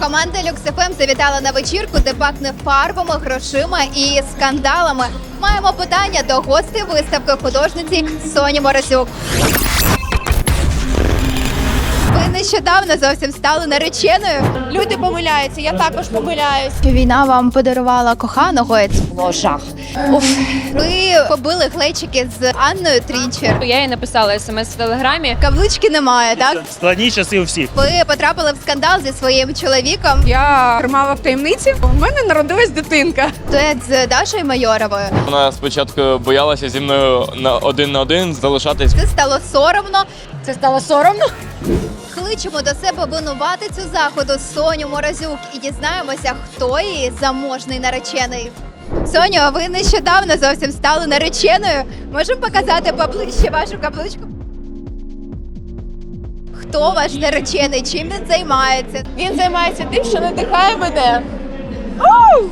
Команда LuxFM завітала на вечірку, де пахне фарбами, грошима і скандалами. Маємо питання до гостей виставки художниці Соні Морозюк. Ви нещодавно зовсім стали нареченою. Люди помиляються, я також помиляюсь. Війна вам подарувала коханого. Було жах. Ви побили глечики з Анною Трінчер. Я їй написала смс в телеграмі. Каблучки немає, так? Складні часи у всіх. Ви потрапили в скандал зі своїм чоловіком. Я тримала в таємниці. У мене народилась дитинка. Дует з Дашою Майоровою. Вона спочатку боялася зі мною на один на один залишатись. Це стало соромно. Це стало соромно. Кличемо до себе винуватицю заходу Соню Морозюк і дізнаємося, хто її заможний наречений. Соню, а ви нещодавно зовсім стали нареченою. Можемо показати поближче вашу каблучку? Хто ваш наречений? Чим він займається? Він займається тим, що надихає мене. Оу!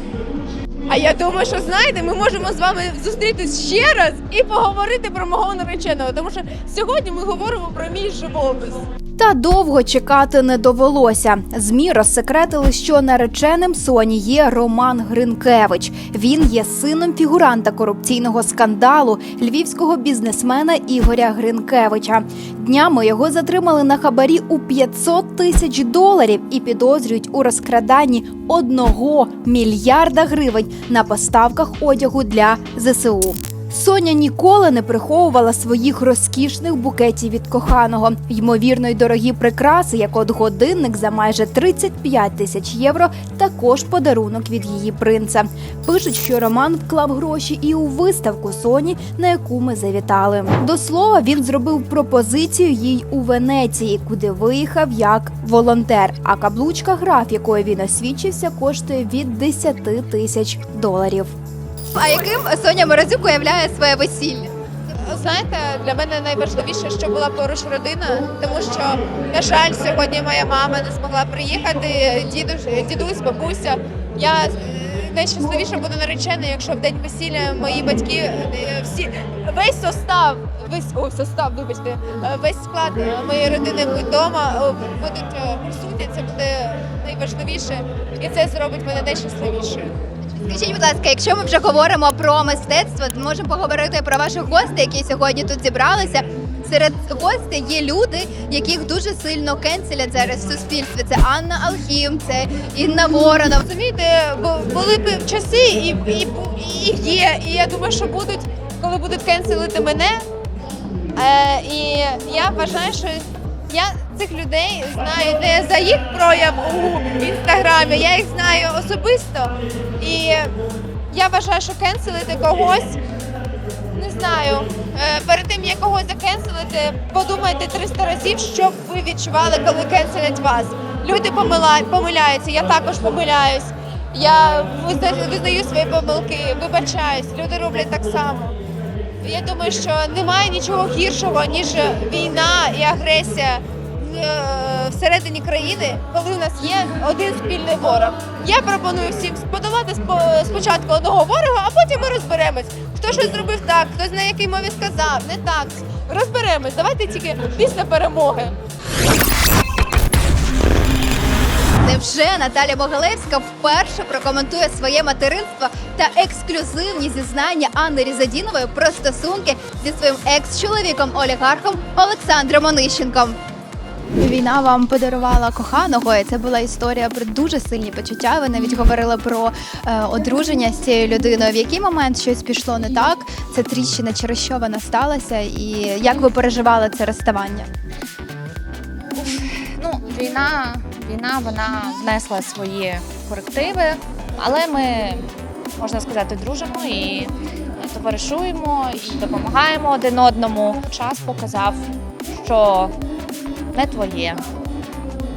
А я думаю, що знаєте, ми можемо з вами зустрітись ще раз і поговорити про мого нареченого, тому що сьогодні ми говоримо про мій живопис. Та довго чекати не довелося. Змі розсекретили, що нареченим Соні є Роман Гринкевич. Він є сином фігуранта корупційного скандалу львівського бізнесмена Ігоря Гринкевича. Днями його затримали на хабарі у 500 тисяч доларів і підозрюють у розкраданні одного мільярда гривень на поставках одягу для ЗСУ. Соня ніколи не приховувала своїх розкішних букетів від коханого. Ймовірно, й дорогі прикраси, як от годинник за майже 35 тисяч євро, також подарунок від її принца. Пишуть, що Роман вклав гроші і у виставку Соні, на яку ми завітали. До слова, він зробив пропозицію їй у Венеції, куди виїхав як волонтер. А каблучка граф, якою він освідчився, коштує від 10 тисяч доларів. А яким Соня Морозюк уявляє своє весілля? Знаєте, для мене найважливіше, що була поруч родина, тому що, на жаль, сьогодні моя мама не змогла приїхати, дідусь, дідусь, бабуся. Я е, найщасливіше буду наречена, якщо в день весілля мої батьки е, всі весь состав, весь о, состав, вибачте, е, весь склад моєї родини будуть вдома, будуть присутні. Це буде найважливіше, і це зробить мене найщасливішою. Скажіть, будь ласка, якщо ми вже говоримо про мистецтво, то можемо поговорити про ваших гостей, які сьогодні тут зібралися. Серед гостей є люди, яких дуже сильно кенселять зараз в суспільстві. Це Анна Алхім, це Інна Воронов. Розумієте, бу- були б часи і, і, і є. І я думаю, що будуть, коли будуть кенселити мене. Е, і я вважаю, що я цих людей знаю не за їх прояв у інстаграмі, я їх знаю особисто. І я вважаю, що кенселити когось. Не знаю. Е, Перед тим як когось закенселити, подумайте 300 разів, що ви відчували, коли кенселять вас. Люди помиляються, я також помиляюсь. Я визнаю свої помилки, вибачаюсь, люди роблять так само. Я думаю, що немає нічого гіршого, ніж війна і агресія е, всередині країни, коли у нас є один спільний ворог. Я пропоную всім подолати спочатку одного ворога, а потім ми розберемось. Хто щось зробив так, хтось на якій мові сказав, не так. Розберемось. Давайте тільки після перемоги. Невже Наталя Могилевська вперше прокоментує своє материнство та ексклюзивні зізнання Анни Різадінової про стосунки зі своїм екс-чоловіком олігархом Олександром Онищенком? Війна вам подарувала коханого, і це була історія про дуже сильні почуття. Ви навіть говорили про е, одруження з цією людиною. В який момент щось пішло не так? Це тріщина, через що вона сталася, і як ви переживали це розставання? Ну, війна, війна вона внесла свої корективи, але ми, можна сказати, дружимо і товаришуємо, і допомагаємо один одному. Час показав, що не твоє.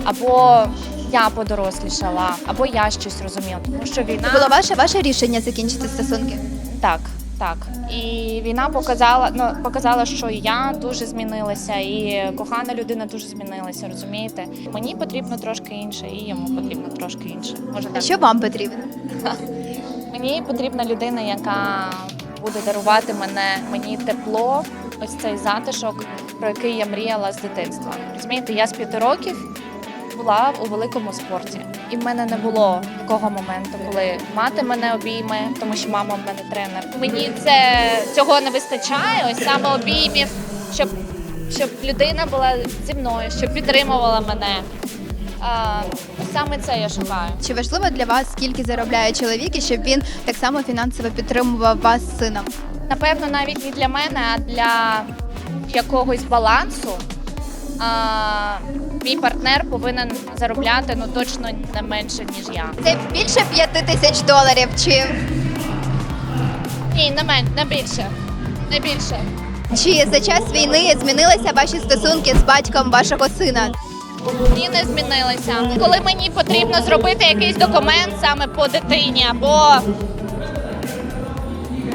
Або я подорослішала, або я щось розуміла. Тому що війна Це було ваше ваше рішення закінчити стосунки? Так, так. І війна показала, ну показала, що я дуже змінилася, і кохана людина дуже змінилася. Розумієте? Мені потрібно трошки інше, і йому потрібно трошки інше. Може А що вам потрібно? Мені потрібна людина, яка буде дарувати мене мені тепло, ось цей затишок, про який я мріяла з дитинства. Розумієте, я з п'яти років була у великому спорті, і в мене не було такого моменту, коли мати мене обійме, тому що мама в мене тренер. Мені це цього не вистачає. Ось саме обіймів, щоб, щоб людина була зі мною, щоб підтримувала мене. А, саме це я шукаю. Чи важливо для вас, скільки заробляє чоловік, і щоб він так само фінансово підтримував вас з сином? Напевно, навіть не для мене, а для якогось балансу. А, мій партнер повинен заробляти ну точно не менше, ніж я. Це більше п'яти тисяч доларів. Чи, Ні, не менше, не більше. Не більше. чи за час війни змінилися ваші стосунки з батьком вашого сина? Ні, не змінилися. Коли мені потрібно зробити якийсь документ саме по дитині, або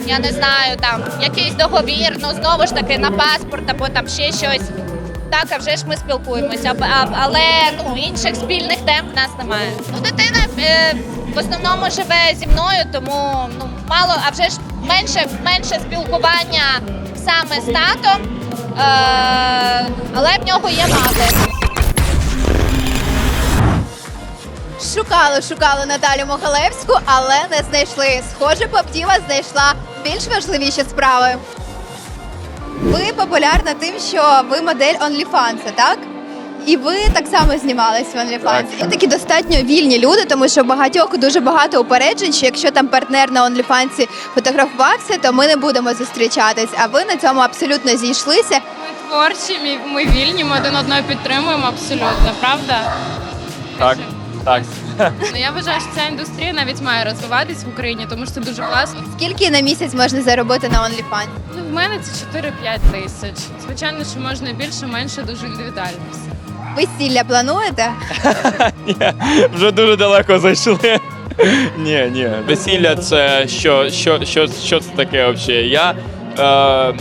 я не знаю, там якийсь договір, ну знову ж таки на паспорт або там ще щось. Так, а вже ж ми спілкуємося, але ну інших спільних тем в нас немає. Ну, дитина е, в основному живе зі мною, тому ну мало, а вже ж менше, менше спілкування саме з татом, е, але в нього є мати. Шукали, шукали Наталю Могилевську, але не знайшли. Схоже, Поптіва знайшла більш важливіші справи. Ви популярна тим, що ви модель OnlyFans, так? І ви так само знімались в OnlyFans. Так. Ви такі достатньо вільні люди, тому що в багатьох дуже багато упереджень, що якщо там партнер на OnlyFans фотографувався, то ми не будемо зустрічатись. А ви на цьому абсолютно зійшлися. Ми творчі, ми- ми вільні, ми один одного підтримуємо абсолютно, правда? Так, так. Ну я вважаю, що ця індустрія навіть має розвиватись в Україні, тому що це дуже класно. Скільки на місяць можна заробити на OnlyFans? Ну, в мене це 4-5 тисяч. Звичайно, що можна більше, менше, дуже індивідуально все. Весілля плануєте? Ні, вже дуже далеко зайшли. Ні, ні. Весілля це що, що, що, що це таке взагалі? Я е,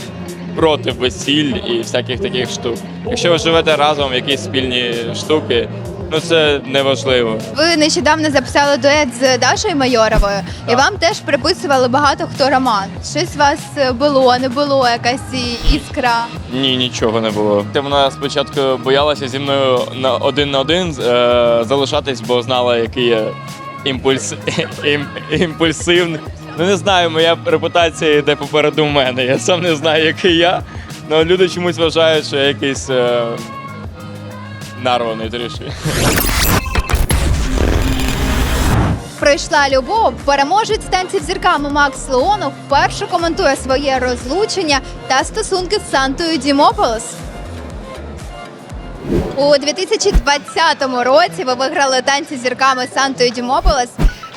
проти весіль і всяких таких штук. Якщо ви живете разом, якісь спільні штуки, ну це неважливо. Ви нещодавно записали дует з Дашою Майоровою, і Так. вам теж приписували багато хто роман. Щось у вас було, не було якась і- іскра. Ні, нічого не було. Вона спочатку боялася зі мною на один на один е, залишатись, бо знала, який я імпульс, ім, імпульсивний. Ну не знаю, моя репутація йде попереду мене. Я сам не знаю, який я. але люди чомусь вважають, що я якийсь е, нарваний трішки. Прийшла любов. Переможець танців зірками Макс Леонов вперше коментує своє розлучення та стосунки з Сантою Дімополос. У 2020 році ви виграли танці зірками Сантою Дімополос.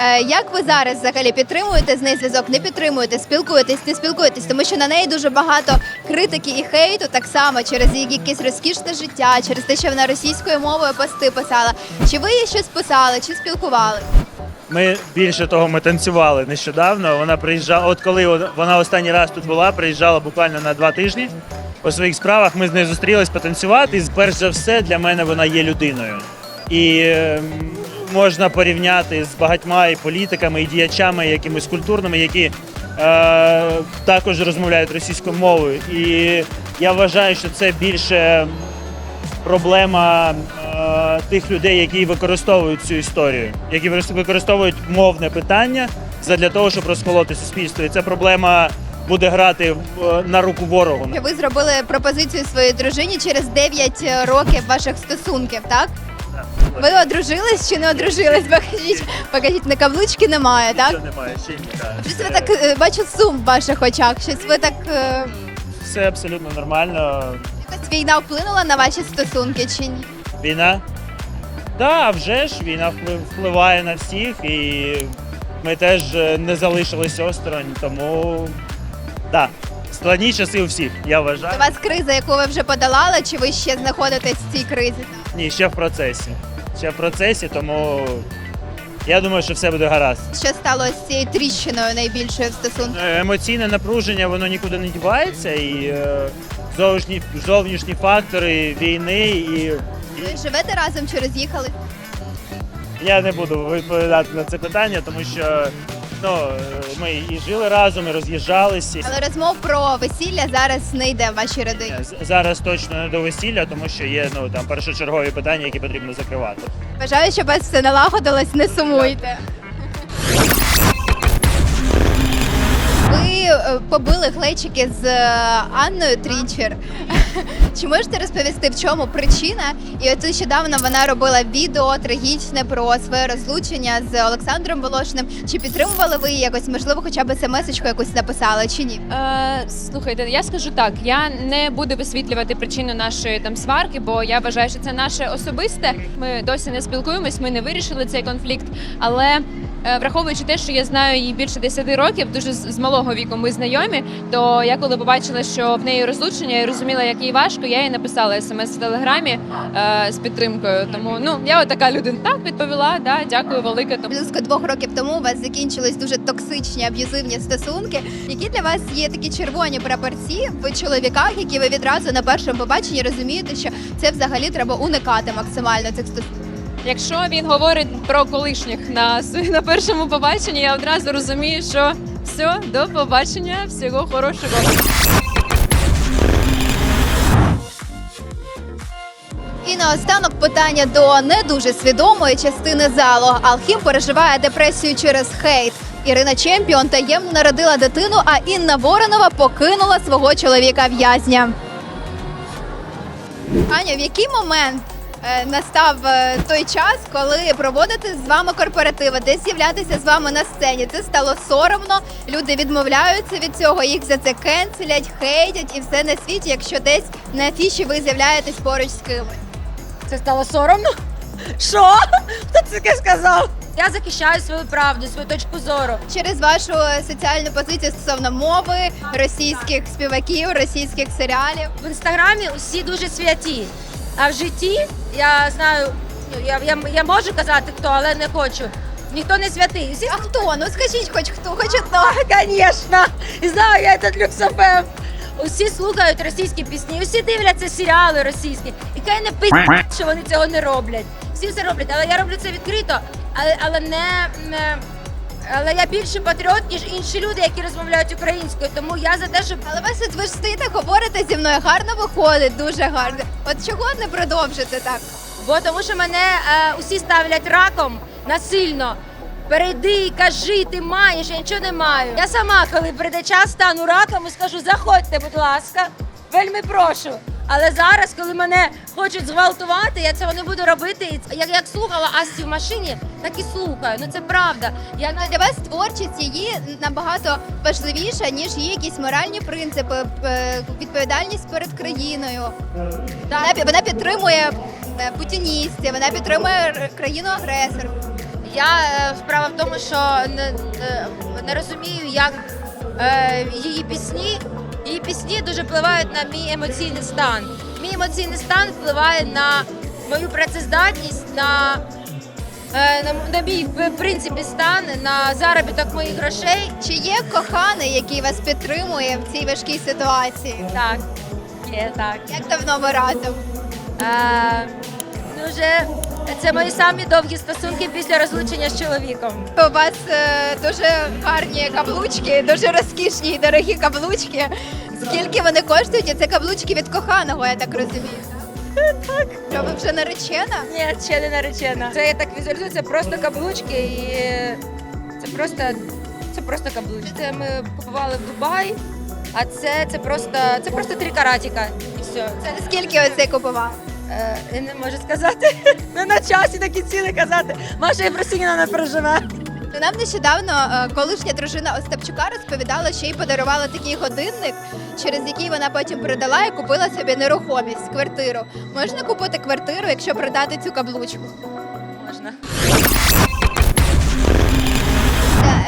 Е, Як ви зараз взагалі підтримуєте з нею зв'язок? Не підтримуєте, спілкуєтесь, не спілкуєтесь, тому що на неї дуже багато критики і хейту, так само через її якесь розкішне життя, через те, що вона російською мовою пости писала. Чи ви їй щось писали, чи спілкували? Ми більше того, ми танцювали нещодавно. Вона приїжджала, от коли вона останній раз тут була, приїжджала буквально на два тижні. По своїх справах ми з нею зустрілись потанцювати. І перш за все, для мене вона є людиною. І ем, можна порівняти з багатьма і політиками, і діячами, якимись культурними, які е, також розмовляють російською мовою. І я вважаю, що це більше проблема е, тих людей, які використовують цю історію, які використовують мовне питання для того, щоб розколоти суспільство. І ця проблема буде грати в- на руку ворогу. Ви зробили пропозицію своїй дружині через 9 років ваших стосунків, так? Ви одружились чи не одружились? Покажіть, покажіть, на каблучки немає, так? Нічого немає, ще ні, так. Щось ви так е, бачу сум в ваших очах. Щось ви так е, Все абсолютно нормально. якось війна вплинула на ваші стосунки чи ні? Війна. Так, вже ж війна вплив- впливає на всіх, і ми теж е, не залишилися осторонь, тому так, складні часи у всіх, я вважаю. У вас криза, яку ви вже подолали, чи ви ще знаходитесь в цій кризі? Ні, ще в процесі. Ще в процесі, тому я думаю, що все буде гаразд. Що стало з цією тріщиною найбільшою в стосунках? Е, Емоційне напруження воно нікуди не дівається, і е, зовнішні, зовнішні фактори війни, і Ви живете разом чи роз'їхали? я не буду відповідати на це питання, тому що Ну, ми і жили разом, і роз'їжджалися. Але розмов про весілля зараз не йде в вашій родині. Зараз точно не до весілля, тому що є ну там першочергові питання, які потрібно закривати. Бажаю, щоб у вас все налагодилось, не сумуйте. Ви е, побили глечики з е, Анною Трінчер. Чи можете розповісти, в чому причина? І от нещодавно вона робила відео трагічне про своє розлучення з Олександром Волошиним. Чи підтримували ви її якось? Можливо, хоча б смс-очку якусь написали чи ні? Е, слухайте, я скажу так: я не буду висвітлювати причину нашої там сварки, бо я вважаю, що це наше особисте. Ми досі не спілкуємось, ми не вирішили цей конфлікт. Але враховуючи те, що я знаю її більше 10 років, дуже з малого віку ми знайомі. То я коли побачила, що в неї розлучення, і розуміла, як їй важко, я їй написала смс в телеграмі е, з підтримкою. Тому ну я отака людина. Так відповіла. Да, дякую велике. Тому Близько двох років тому у вас закінчились дуже токсичні аб'юзивні стосунки. Які для вас є такі червоні прапорці в чоловіках, які ви відразу на першому побаченні розумієте, що це взагалі треба уникати максимально цих стосунків? Якщо він говорить про колишніх на с- на першому побаченні, я одразу розумію, що все, до побачення, всього хорошого. І наостанок питання до не дуже свідомої частини залу. Алхім переживає депресію через хейт. Ірина Чемпіон таємно народила дитину, а Інна Воронова покинула свого чоловіка в'язня. Аня, в який момент настав е, той час, коли проводити з вами корпоративи, десь з'являтися з вами на сцені? Це стало соромно. Люди відмовляються від цього, їх за це кенселять, хейтять і все на світі, якщо десь на афіші ви з'являєтесь поруч з кимось. Це стало соромно? Що? Хто це таке сказав? Я захищаю свою правду, свою точку зору. Через вашу е, соціальну позицію стосовно мови, російських співаків, російських серіалів. В інстаграмі усі дуже святі. А в житті я знаю, я, я, я можу казати хто, але не хочу. Ніхто не святий. Всі А хто? Ну скажіть, хоч хто, хоч одного. Звісно, знаю я этот люксофем. Усі слухають російські пісні, усі дивляться серіали російські. І хай не пи***, що вони цього не роблять. Всі це роблять, але я роблю це відкрито, але, але не. не але я більше патріот, ніж інші люди, які розмовляють українською. Тому я за те, щоб Але ви ж стоїте, говорите зі мною, гарно виходить, дуже гарно. От чого не продовжити так? Бо тому що мене е, усі ставлять раком насильно. Перейди кажи, ти маєш, я нічого не маю. Я сама, коли прийде час, стану раком і скажу, заходьте, будь ласка, вельми прошу. Але зараз, коли мене хочуть зґвалтувати, я цього не буду робити. І Як, як слухала Асті в машині, так і слухаю. Ну це правда. Я Ну, для вас творчість її набагато важливіша, ніж її якісь моральні принципи, е, відповідальність перед країною. Вона, пі- вона підтримує е, путіністів, вона підтримує країну-агресор. Я е, справа в тому, що не, е, не розумію, як е, її пісні. Її пісні дуже впливають на мій емоційний стан. Мій емоційний стан впливає на мою працездатність, на, е, на, на мій в принципі стан, на заробіток моїх грошей. Чи є коханий, який вас підтримує в цій важкій ситуації? Так, є так. Як давно ви разом? Е, дуже це мої самі довгі стосунки після розлучення з чоловіком. У вас е, дуже гарні каблучки, дуже розкішні і дорогі каблучки. Скільки вони коштують? І це каблучки від коханого, я так розумію. Так. Що ви вже наречена? Ні, ще не наречена. Це я так візуалізую, це просто каблучки і це просто, це просто каблучки. Це ми купували в Дубаї, а це, це просто це просто три каратіка. І все. Це скільки оцей купував? Е, я не можу сказати. Не на часі такі ціни казати. Маша Євросиніна не переживе. Ну, Нам нещодавно е, колишня дружина Остапчука розповідала, що їй подарувала такий годинник, через який вона потім продала і купила собі нерухомість, квартиру. Можна купити квартиру, якщо продати цю каблучку? Можна.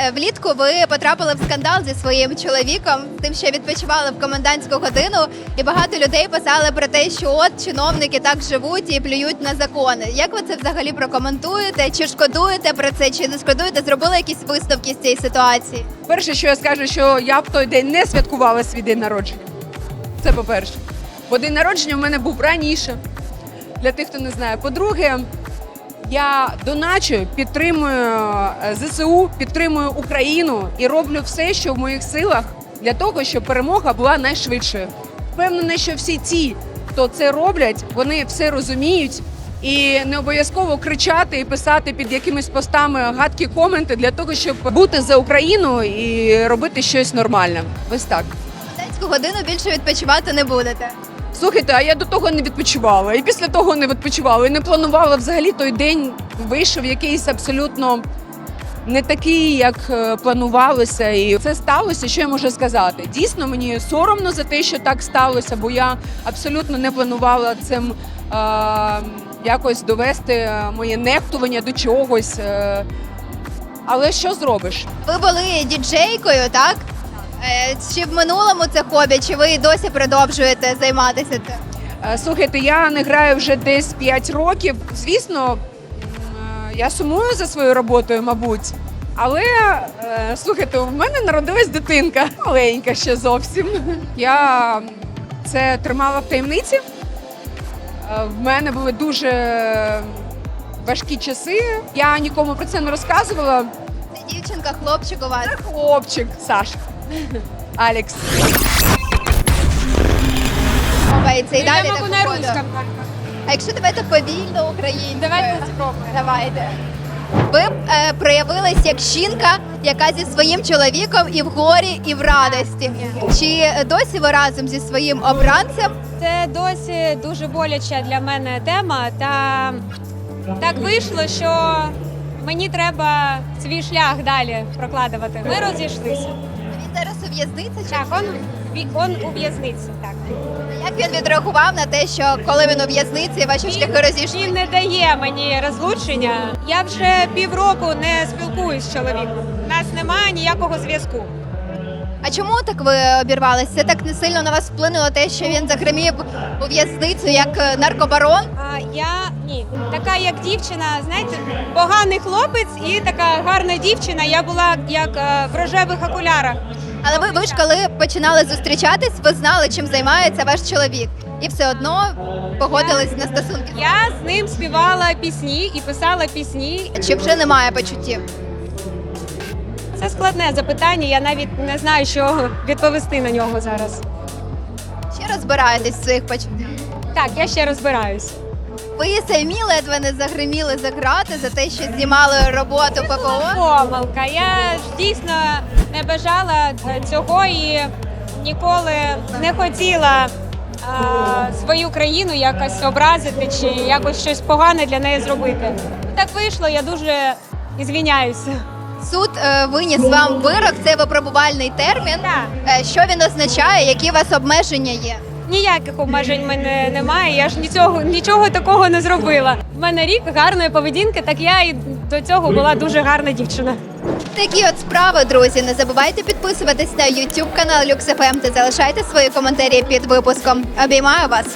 Е, Влітку ви потрапили в скандал зі своїм чоловіком, тим, що відпочивали в комендантську годину, і багато людей писали про те, що от чиновники так живуть і плюють на закони. Як ви це взагалі прокоментуєте? Чи шкодуєте про це, чи не шкодуєте? Зробили якісь висновки з цієї ситуації? Перше, що я скажу, що я в той день не святкувала свій день народження. Це по-перше. Бо день народження в мене був раніше. Для тих, хто не знає. По-друге, Я доначу, підтримую е, ЗСУ, підтримую Україну і роблю все, що в моїх силах для того, щоб перемога була найшвидшою. Впевнена, що всі ті, хто це роблять, вони все розуміють. І не обов'язково кричати і писати під якимись постами гадкі коменти для того, щоб бути за Україну і робити щось нормальне. Ось так. Комендантську годину більше відпочивати не будете. Слухайте, а я до того не відпочивала, і після того не відпочивала, і не планувала взагалі той день вийшов якийсь абсолютно не такий, як е, планувалося. І це сталося. Що я можу сказати? Дійсно, мені соромно за те, що так сталося, бо я абсолютно не планувала цим е, якось довести е, моє нехтування до чогось. Е, але що зробиш? Ви були діджейкою, так? Е, Чи в минулому це хобі, чи ви і досі продовжуєте займатися цим? Е, Слухайте, я не граю вже десь 5 років. Звісно, е, я сумую за своєю роботою, мабуть. Але слухайте, у мене народилась дитинка маленька ще зовсім. Я це тримала в таємниці. В мене були дуже важкі часи. Я нікому про це не розказувала. Це дівчинка, хлопчик у вас. Хлопчик, Сашка, Алекс. Мовається і далі Я так на русском. А якщо давайте повільно українською? Давайте спробуємо. Давайте. Ви е, проявились як жінка, яка зі своїм чоловіком і в горі, і в радості. Чи досі ви разом зі своїм обранцем? Це досі дуже боляча для мене тема. Та так вийшло, що мені треба свій шлях далі прокладувати. Ми розійшлися. Зараз у в'язниці? Так, он, він у в'язниці. Так як він відреагував на те, що коли він у в'язниці, ваші шляхи розійшли? він не дає мені розлучення. Я вже півроку не спілкуюсь з чоловіком. У нас немає ніякого зв'язку. А чому так ви обірвалися? Це так не сильно на вас вплинуло те, що він загримів у в'язницю як е, наркобарон? А я ні, така як дівчина, знаєте, поганий хлопець і така гарна дівчина. Я була як е, в рожевих окулярах. Але ви, ви ж коли починали зустрічатись, ви знали, чим займається ваш чоловік, і все одно погодились на стосунки. Я з ним співала пісні і писала пісні. Чи вже немає почуттів? Це складне запитання. Я навіть не знаю, що відповісти на нього зараз. Чи розбираєтесь в своїх почуттях? Так, я ще розбираюсь. Ви самі ледве не загриміли за грати за те, що знімали роботу ППО. Помилка. Я ж дійсно не бажала е, цього і ніколи не хотіла а, свою країну якось образити чи якось щось погане для неї зробити. Так вийшло, я дуже ізвиняюся. Суд е, виніс вам вирок, це випробувальний термін. Так. Е, що він означає, які у вас обмеження є? Ніяких обмежень в мене немає. Я ж нічого, нічого такого не зробила. В мене рік гарної поведінки, так я і до цього була дуже гарна дівчина. Такі от справи, друзі. Не забувайте підписуватись на YouTube канал LuxFM та залишайте свої коментарі під випуском. Обіймаю вас.